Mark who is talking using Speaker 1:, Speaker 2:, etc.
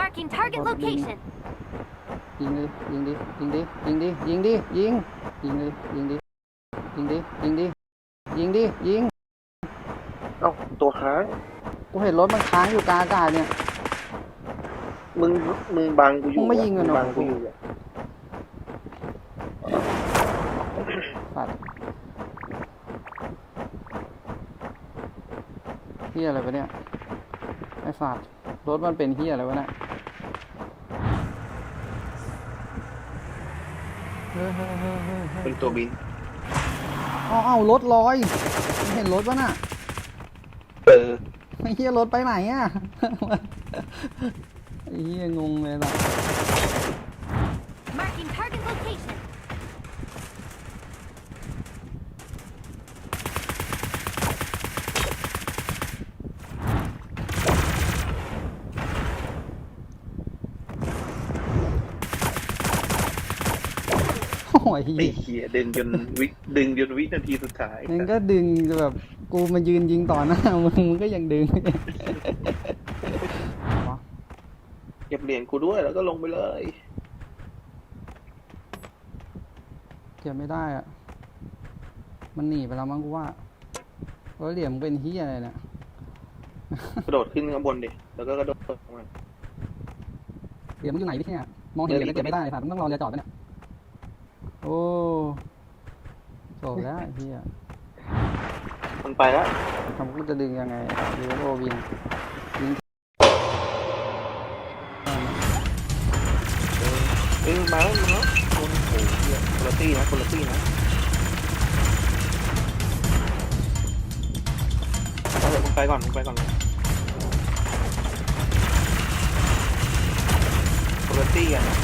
Speaker 1: Marking target location.
Speaker 2: ยิงดิยิงดิยิงดิยิงดิยิงดิยิงยิงดิยิงดิยิงดิยิงดิยิงดิยิง
Speaker 3: เอ้าตัวค้าง
Speaker 2: กูเห็นรถมันค้างอยู่กลางอากาศเนี่ย
Speaker 3: มึงมึงบังกูอยู่
Speaker 2: มึงไม่ยิงกันเหรอ
Speaker 3: บังกูอยู่อะ
Speaker 2: ปัดเฮียอะไรวะเนี่ยไอ้ฝาด รถมันเป็นเฮียอะไรวะเนี่ยเฮ้ยเฮ้ยเฮ้ยเฮ้ยเฮ้ย
Speaker 3: เป็นตัวบิน
Speaker 2: เอาเอารถลอยมึงเห็นรถปะน่ะ
Speaker 3: เออ
Speaker 2: ไอ้เฮียรถไปไหนอะไอ้เฮียงงเลยล่ะ
Speaker 1: Marking target location.
Speaker 2: โอ้ยเฮี
Speaker 3: ไอ้
Speaker 2: ย
Speaker 3: เหี้ยดึงจนวิดึงจนวินาทีสุดท้าย
Speaker 2: มันก็ดึงแบบกูมายืนยิงต่อหน้ามึงมึงก็ยังดึง
Speaker 3: เก็บเหรียญกูด้วยแล้วก็ลงไปเลย
Speaker 2: เก็บไม่ได้อะมันหนีไปแล้วมั้งกูว่าเออเหลี่ยมงเป็นเฮียอะไรเนี่ย
Speaker 3: กระโดดขึ้นข้างบนดิแล้วก็กระโดดลงมา
Speaker 2: เหลี่ยมมันอยู่ไหนพี่เนี่ยมองเห็นเหลี่ยมก็เก็บไม่ได้ครับมันต้องรอเรือจอดไปเนี่ย โอ้จบแล้วไอ้เฮีย
Speaker 3: มันไปแล้ว
Speaker 2: ทำกูจะดึงยังไงหรือว่าโอวินยิง
Speaker 3: เออมาแล้วมาแล้วคนโอ้โหเหี้ยคนละตี้นะคนละตี้นะเอาเถอะมึงไปก่อนมึงไปก่อนเลยคนละตี้กันนะ